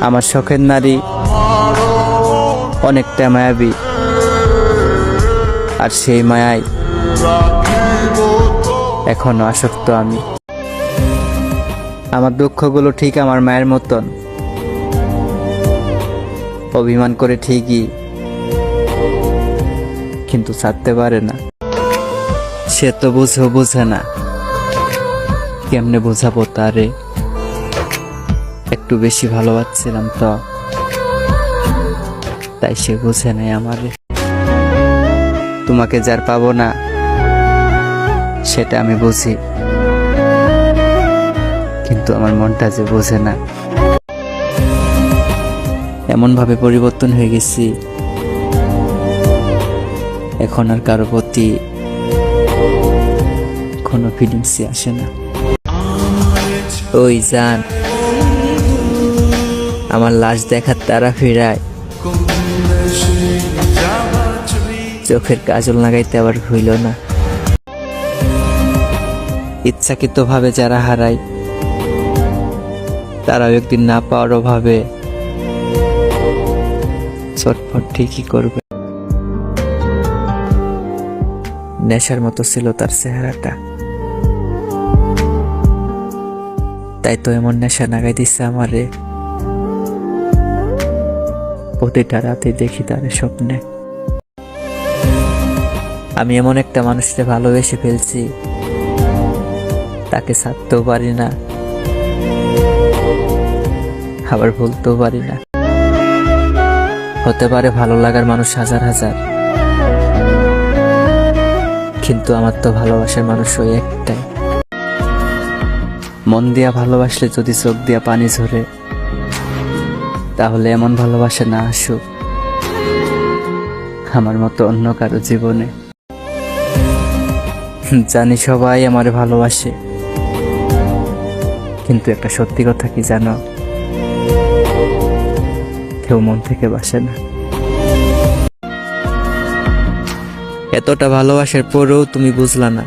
আমার শখের নারী। অনেকটা মায়াবী। আর সেই মায়ায় এখনও আসক্ত আমি। আমার দুঃখগুলো ঠিক আমার মায়ের মতন। অভিমান করে ঠিকই। কিন্তু ছাড়তে পারে না। সে তো বুঝেও বুঝে না। কেমনে বোঝাবো তারে? একটু বেশি ভালোবাসছিলাম তো। তাই সে বুঝে নাই আমার। তোমাকে যার পাবো না, সেটা আমি বুঝি। কিন্তু আমার মনটা যে বোঝে না। এমন ভাবে পরিবর্তন হয়ে গেছি। এখন আর কারও প্রতি কোনো ফিলিংসই আসে না। ওই জান। আমার লাশ দেখার তারা ফিরায়। চোখের কাজল লাগাইতে আবার হইল না। ইচ্ছাকৃত ভাবে যারা হারায়, তারাও একদিন না পাওয়ার অভাবে চটফট ঠিকই করবে। নেশার মতো ছিল তার চেহারাটা। তাই তো এমন নেশা নাগাই দিচ্ছে আমারে। প্রতিটা রাতে দেখি তার স্বপ্নে। আমি এমন একটা মানুষকে ভালোবেসে ফেলছি, তাকে ছাড়তেও পারি না, আবার ভুলতেও পারি না। হতে পারে ভালো লাগার মানুষ হাজার হাজার, কিন্তু আমার তো ভালোবাসার মানুষ ওই একটাই। মন দিয়া ভালোবাসলে যদি চোখ দিয়া পানি ঝরে তাহলে এমন ভালোবাসা না আসুক। আমার মতো অন্য কারও জীবনে। জানি সবাই আমার ভালোবাসে। কিন্তু একটা সত্যি কথা কি জানো? কেউ মন থেকে বাসে না। এতটা ভালোবাসার পরেও তুমি বুঝলা না।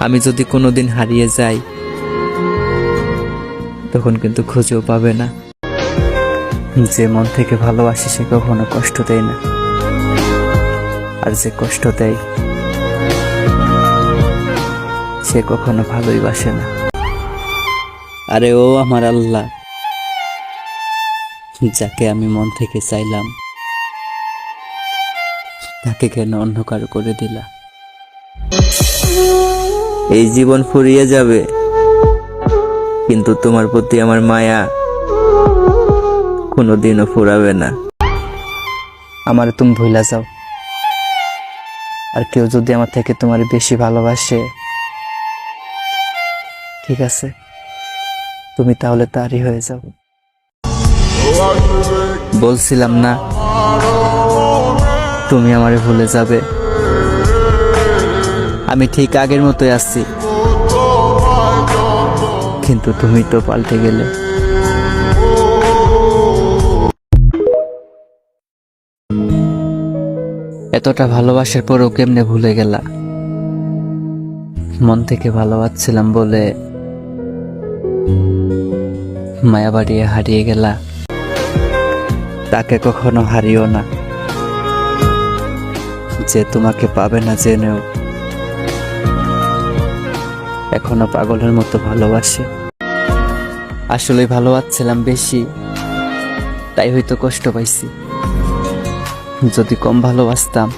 আমি যদি কোনোদিন হারিয়ে যাই তখন কিন্তু খুঁজেও পাবে না। যে মন থেকে ভালোবাসে, সে কখনো কষ্ট দেয় না। আর যে কষ্ট দেয়, সে কখনো ভালোই বাসে না। আরে ও আমার আল্লাহ, যাকে আমি মন থেকে চাইলাম, তাকে কেন অন্ধকার করে দিলা? এই জীবন ফুরিয়ে যাবে। কিন্তু তোমার প্রতি আমার মায়া কোনোদিনও ফুরাবে না। আমার তুমি ভুলা যাও। আর কেউ যদি আমার থেকে তোমার বেশি ভালোবাসে, ঠিক আছে? তুমি তাহলে তারই হয়ে যাও। বলছিলাম না, তুমি আমারে ভুলে যাবে। আমি ঠিক আগের মতোই আছি। কিন্তু তুমি তো পাল্টে গেলে। এতটা ভালোবাসার পরেও কেমনে ভুলে গেলা? মন থেকে ভালোবাসছিলাম বলে মায়া বাড়িয়ে হারিয়ে গেলা। তাকে কখনো হারিও না। যে তোমাকে পাবে না জেনেও এখনও পাগলের মতো ভালোবাসে। আসলে ভালোবাসছিলাম বেশি, তাই হয়তো কষ্ট পাইছি। যদি কম ভালোবাসতাম,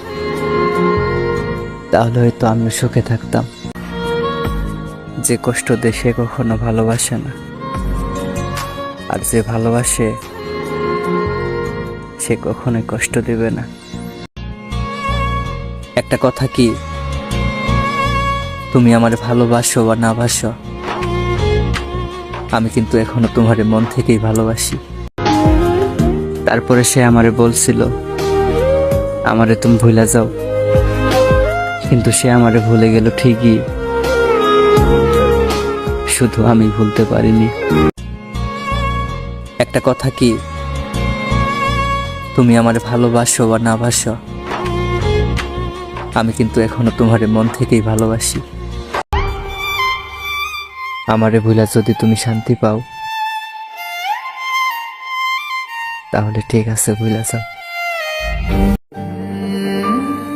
তাহলে হয়তো আমিও সুখে থাকতাম। যে কষ্ট সে কখনো ভালোবাসে না। আর যে ভালোবাসে, সে কখনোই কষ্ট দেবে না। একটা কথা কি? তুমি আমার ভালোবাসো বা না বাসো আমি কিন্তু এখনও তোমার মন থেকেই ভালোবাসি। তারপরে সে আমারে বলছিল, আমারে তুমি ভুলে যাও। কিন্তু সে আমারে ভুলে গেল ঠিকই। শুধু আমি ভুলতে পারিনি। একটা কথা কি? তুমি আমার ভালোবাসো বা না বাসো আমি কিন্তু এখনও তোমার মন থেকেই ভালোবাসি। আমারে ভুলা যদি তুমি শান্তি পাও। তাহলে ঠিক আছে ভুলা যাও।